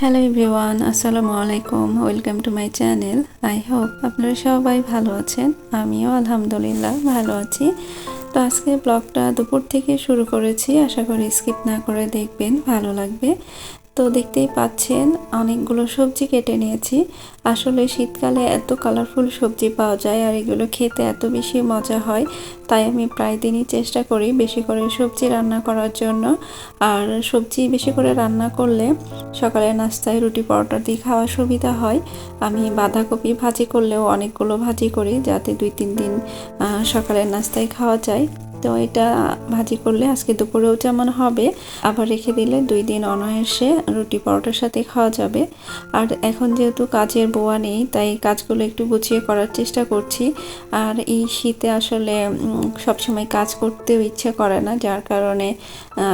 Hello everyone আসসালামু আলাইকুম welcome to my channel I hope আপনারা সবাই ভালো আছেন। আমিও আলহামদুলিল্লাহ ভালো আছি। তো আজকে ব্লগটা দুপুর থেকে শুরু করেছি। আশা করি স্কিপ না করে দেখবেন, ভালো লাগবে। তো দেখতেই পাচ্ছেন, অনেকগুলো সবজি কেটে নিয়েছি। আসলে শীতকালে এত কালারফুল সবজি পাওয়া যায় আর এগুলো খেতে এত বেশি মজা হয়, তাই আমি প্রায় দিনই চেষ্টা করি বেশি করে সবজি রান্না করার জন্য। আর সবজি বেশি করে রান্না করলে সকালে নাস্তায় রুটি পরোটা দিয়ে খাওয়া সুবিধা হয়। আমি বাঁধাকপি ভাজি করলেও অনেকগুলো ভাজি করি যাতে দুই তিন দিন সকালের নাস্তায় খাওয়া যায়। তো এটা ভাজি করলে আজকে দুপুরেও যেমন হবে, আবার রেখে দিলে দুই দিন অনায়াসে রুটি পরোটার সাথে খাওয়া যাবে। আর এখন যেহেতু কাজের বোয়া নেই, তাই কাজগুলো একটু গুছিয়ে করার চেষ্টা করছি। আর এই শীতে আসলে সবসময় কাজ করতেও ইচ্ছে করে না, যার কারণে,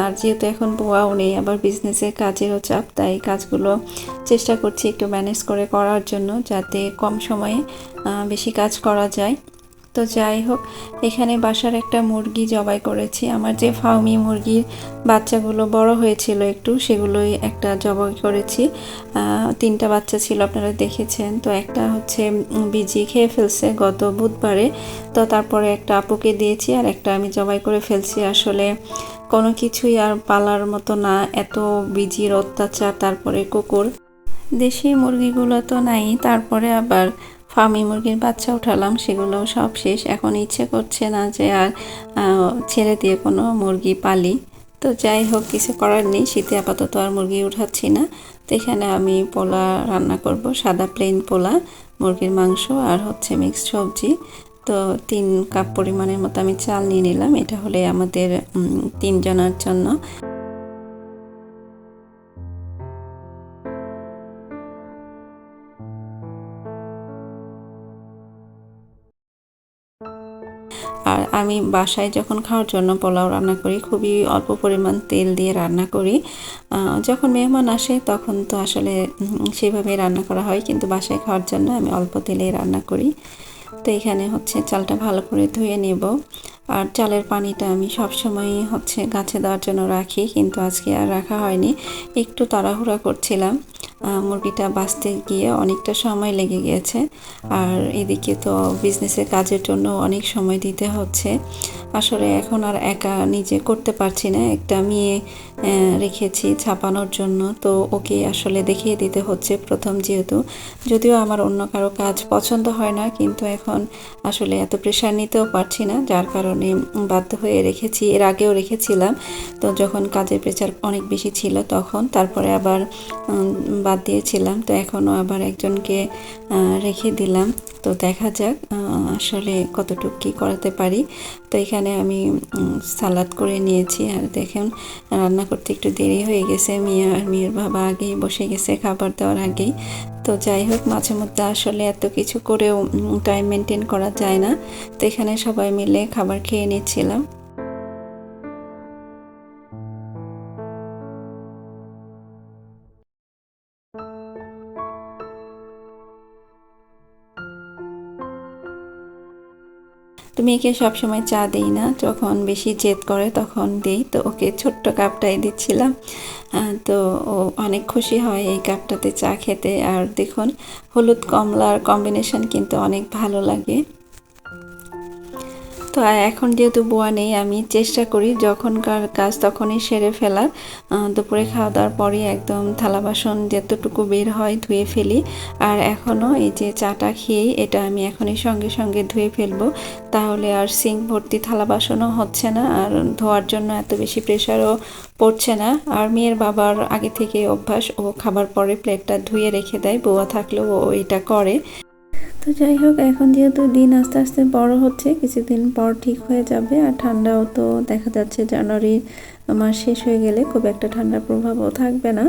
আর যেহেতু এখন বোয়াও নেই, আবার বিজনেসের কাজেরও চাপ, তাই কাজগুলো চেষ্টা করছি একটু ম্যানেজ করে করার জন্য, যাতে কম সময়ে বেশি কাজ করা যায়। তো যাই হোক, এখানে বাসার একটা মুরগি জবাই করেছি। আমার যে ফাউমি মুরগির বাচ্চাগুলো বড় হয়েছিল একটু, সেগুলোই একটা জবাই করেছি। তিনটা বাচ্চা ছিল, আপনারা দেখেছেন। তো একটা হচ্ছে বিজি খেয়ে ফেলছে গত বুধবারে। তো তারপরে একটা আপুকে দিয়েছি, আর একটা আমি জবাই করে ফেলছি। আসলে কোনো কিছুই আর পালার মতো না, এত বিজির অত্যাচার, তারপরে কুকুর। দেশি মুরগিগুলো তো নাই, তারপরে আবার ফার্মি মুরগির বাচ্চা উঠালাম সেগুলো সব শেষ। এখন ইচ্ছে করছে না যে আর ছেড়ে দিয়ে কোনো মুরগি পালি। তো যাই হোক, কিছু করার নেই। শীতে আপাতত আর মুরগি উঠাচ্ছি না। তো এখানে আমি পোলা রান্না করব, সাদা প্লেন পোলা, মুরগির মাংস আর হচ্ছে মিক্সড সবজি। তো তিন কাপ পরিমাণের মতো আমি চাল নিয়ে নিলাম। এটা হলে আমাদের তিনজনের জন্য। আর আমি বাসায় যখন খাওয়ার জন্য পোলাও রান্না করি, খুবই অল্প পরিমাণ তেল দিয়ে রান্না করি। যখন মেহমান আসে তখন তো আসলে সেভাবেই রান্না করা হয়, কিন্তু বাসায় খাওয়ার জন্য আমি অল্প তেলেই রান্না করি। তো এখানে হচ্ছে চালটা ভালো করে ধুয়ে নেব। আর চালের পানিটা আমি সবসময় হচ্ছে গাছে দেওয়ার জন্য রাখি, কিন্তু আজকে আর রাখা হয়নি। একটু তাড়াহুড়া করছিলাম। মুরগিটা বাঁচতে গিয়ে অনেকটা সময় লেগে গিয়েছে। আর এদিকে তো বিজনেসের কাজের জন্য অনেক সময় দিতে হচ্ছে। আসলে এখন আর একা নিজে করতে পারছি না। একটা মেয়ে রেখেছি ছাপানোর জন্য। তো ওকে আসলে দেখিয়ে দিতে হচ্ছে প্রথম যেহেতু। যদিও আমার অন্য কারও কাজ পছন্দ হয় না, কিন্তু এখন আসলে এত প্রেশার নিতেও পারছি না। যার কারণে বাধ্য হয়ে রেখেছি, এর আগেও রেখেছিলাম। তো যখন কাজের প্রেশার অনেক বেশি ছিল তখন, তারপরে আবার বাদ দিয়েছিলাম, তো এখনও আবার একজনকে রেখে দিলাম। তো দেখা যাক আসলে কতটুকু কী করাতে পারি। তো এখানে আমি সালাদ করে নিয়েছি। আর দেখেন, রান্না করতে একটু দেরি হয়ে গেছে। মেয়ে আর মেয়ের বাবা আগেই বসে গেছে খাবার দেওয়ার আগেই। তো যাই হোক, মাঝে মধ্যে আসলে এত কিছু করেও টাইম মেনটেন করা যায় না। তো এখানে সবাই মিলে খাবার খেয়ে নিচ্ছিলাম। তো মেয়েকে সবসময় চা দিই না। যখন বেশি জেদ করে তখন দিই। তো ওকে ছোট্ট কাপটাই দিচ্ছিলাম। তো ও অনেক খুশি হয় এই কাপটাতে চা খেতে। আর দেখুন, হলুদ কমলার কম্বিনেশন কিন্তু অনেক ভালো লাগে। তো এখন যেহেতু বোয়া নেই, আমি চেষ্টা করি যখনকার কাজ তখনই সেরে ফেলার। দুপুরে খাওয়া দাওয়ার পরে একদম থালা বাসন যতটুকু বের হয় ধুয়ে ফেলি। আর এখনও এই যে চাটা খেয়েই এটা আমি এখনই সঙ্গে সঙ্গে ধুয়ে ফেলব। তাহলে আর সিঙ্ক ভর্তি থালা বাসনও হচ্ছে না, আর ধোয়ার জন্য এত বেশি প্রেশারও পড়ছে না। আর মেয়ের বাবার আগে থেকে অভ্যাস, ও খাবার পরে প্লেটটা ধুয়ে রেখে দেয়, বোয়া থাকলেও ও এটা করে। তো যাই হোক, এখন যেহেতু দিন আস্তে আস্তে বড় হচ্ছে, কিছুদিন পর ঠিক হয়ে যাবে। আর ঠান্ডাও তো দেখা যাচ্ছে, জানুয়ারি মাস শেষ হয়ে গেলে খুব একটা ঠান্ডার প্রভাবও থাকবে না।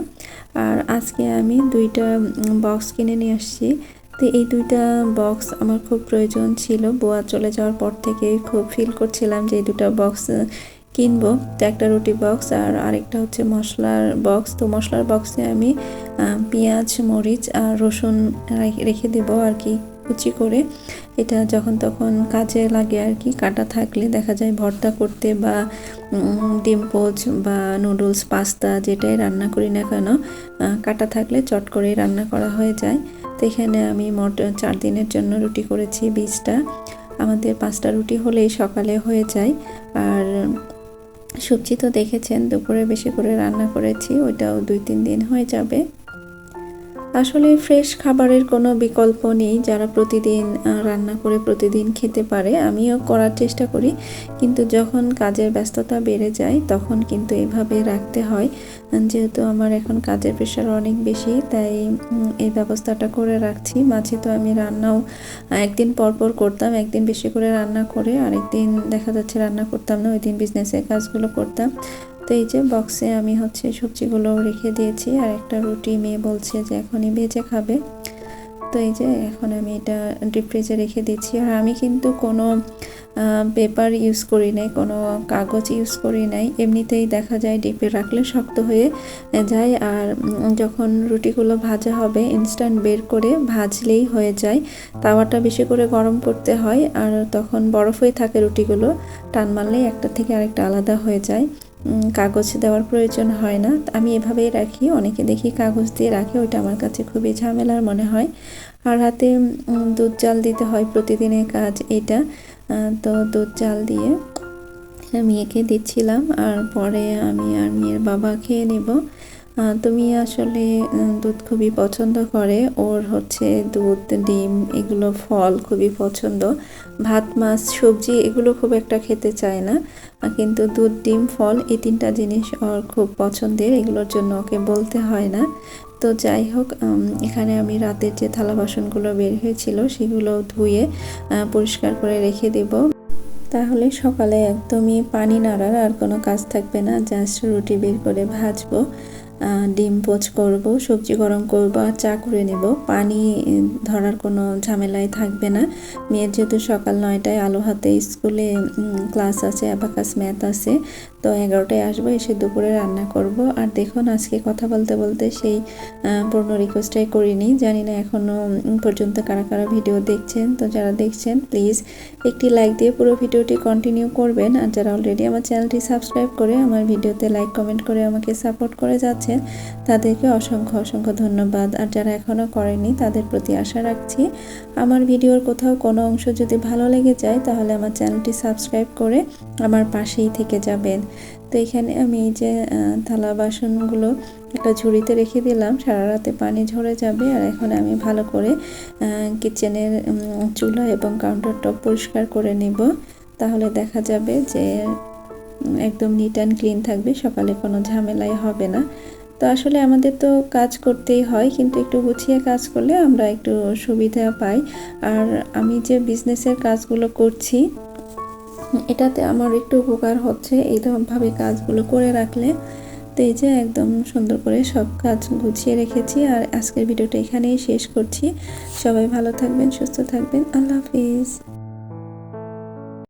আর আজকে আমি দুইটা বক্স কিনে নিয়ে আসছি। তো এই দুইটা বক্স আমার খুব প্রয়োজন ছিল। বোয়া চলে যাওয়ার পর থেকে খুব ফিল করছিলাম যে এই দুটা বক্স কিনবো। তো একটা রুটি বক্স আর আরেকটা হচ্ছে মশলার বক্স তো মশলার বক্সে আমি পেঁয়াজ, মরিচ আর রসুন রেখে দেবো আর কি। কুচি করে এটা যখন তখন কাজে লাগে আর কি, কাটা থাকলে দেখা যায় ভর্তা করতে বা ডিম পোচ বা নুডলস, পাস্তা যেটাই রান্না করি না কেন কাটা থাকলে চট করেই রান্না করা হয়ে যায়। তো এখানে আমি মোট চার দিনের জন্য রুটি করেছি বীজটা। আমাদের পাঁচটা রুটি হলেই সকালে হয়ে যায়। আর সবজি তো দেখেছেন, দুপুরে বেশি করে রান্না করেছি, ওইটাও দুই তিন দিন হয়ে যাবে। আসলে ফ্রেশ খাবারের কোনো বিকল্প নেই। যারা প্রতিদিন রান্না করে প্রতিদিন খেতে পারে, আমিও করার চেষ্টা করি। কিন্তু যখন কাজের ব্যস্ততা বেড়ে যায়, তখন কিন্তু এভাবে রাখতে হয়। যেহেতু আমার এখন কাজের প্রেশার অনেক বেশি, তাই এই ব্যবস্থাটা করে রাখছি। মাঝে তো আমি রান্নাও একদিন পর পর করতাম, একদিন বেশি করে রান্না করে, আরেকদিন দেখা যাচ্ছে রান্না করতাম না, ওই দিন বিজনেসের কাজগুলো করতাম। তো এই যে বক্সে আমি হচ্ছে সবজিগুলো রেখে দিয়েছি, আর একটা রুটি মেয়ে বলছে যে এখনই ভেজে খাবে। তো এই যে এখন আমি এটা ডিপ ফ্রিজে রেখে দিচ্ছি, আর আমি কিন্তু কোনো পেপার ইউজ করি নাই, কোনো কাগজ ইউজ করি নাই। এমনিতেই দেখা যায় ডিপে রাখলে শক্ত হয়ে যায়, আর যখন রুটিগুলো ভাজা হবে ইনস্ট্যান্ট বের করে ভাজলেই হয়ে যায়। তাওয়াটা বেশি করে গরম করতে হয়, আর তখন বরফ হয়ে থাকে রুটিগুলো, টান মারলেই একটা থেকে আরেকটা আলাদা হয়ে যায়। কাগজ দেওয়ার প্রয়োজন হয় না। আমি এভাবেই রাখি, অনেকে দেখি কাগজ দিয়ে রাখে, ওইটা আমার কাছে খুবই ঝামেলার মনে হয়। আর হাতে দুধ জাল দিতে হয় প্রতিদিনের কাজ এটা। তো দুধ জাল দিয়ে মেয়েকে দিচ্ছিলাম, আর পরে আমি আর মেয়ের বাবা খেয়ে নেব। তুমি আসলে দুধ খুবই পছন্দ করে। ওর হচ্ছে দুধ, ডিম এগুলো ফল খুবই পছন্দ। ভাত, মাছ, সবজি এগুলো খুব একটা খেতে চায় না। কিন্তু দুধ, ডিম, ফল এই তিনটা জিনিস ওর খুব পছন্দের, এগুলোর জন্য ওকে বলতে হয় না। তো যাই হোক এখানে আমি রাতের যে থালা বাসনগুলো বের হয়েছিল সেগুলো ধুয়ে পরিষ্কার করে রেখে দেব। তাহলে সকালে একদমই পানি নাড়ার আর কোনো কাজ থাকবে না, জাস্ট রুটি বের করে ভাজবো। ডিম পোচ করব, সবজি গরম করব আর চা করে নেব। পানি ধরার কোনো ঝামেলাই থাকবে না। মেয়ের যেহেতু সকাল নয়টায় আলো হাতে স্কুলে ক্লাস আছে, অ্যাবাকাস ম্যাথ আছে তো এগারোটায় আসব, এসে দুপুরে রান্না করব। আর দেখুন, আজকে কথা বলতে বলতে সেই পুরনো রিকোয়েস্টটাই করিনি। জানি না এখনও পর্যন্ত কারা কারা ভিডিও দেখছেন। তো যারা দেখছেন প্লিজ একটি লাইক দিয়ে পুরো ভিডিওটি কন্টিনিউ করবেন। আর যারা অলরেডি আমার চ্যানেলটি সাবস্ক্রাইব করে, আমার ভিডিওতে লাইক কমেন্ট করে আমাকে সাপোর্ট করে যাচ্ছেন, তাদেরকে অসংখ্য অসংখ্য ধন্যবাদ। আর যারা এখনও করেনি তাদের প্রতি আশা রাখছি, আমার ভিডিওর কোথাও কোনো অংশ যদি ভালো লেগে যায়, তাহলে আমার চ্যানেলটি সাবস্ক্রাইব করে আমার পাশেই থেকে যাবেন। তো এখানে আমি এই যে থালা বাসনগুলো একটা ঝুড়িতে রেখে দিলাম। সারা রাতে পানি ঝরে যাবে। আর এখন আমি ভালো করে কিচেনের চুলা এবং কাউন্টার টপ পরিষ্কার করে নেব। তাহলে দেখা যাবে যে একদম নিট অ্যান্ড ক্লিন থাকবে। সকালে কোনো ঝামেলাই হবে না। তো আসলে আমাদের তো কাজ করতেই হয়। কিন্তু একটু গুছিয়ে কাজ করলে আমরা একটু সুবিধা পাই। আর আমি যে বিজনেসের কাজগুলো করছি এটাতে আমার একটু উপকার হচ্ছে এই এইভাবে কাজগুলো করে রাখলে। তো এই যে একদম সুন্দর করে সব কাজ গুছিয়ে রেখেছি আর আজকের ভিডিওটা এখানেই শেষ করছি। সবাই ভালো থাকবেন, সুস্থ থাকবেন। আল্লাহ হাফিজ।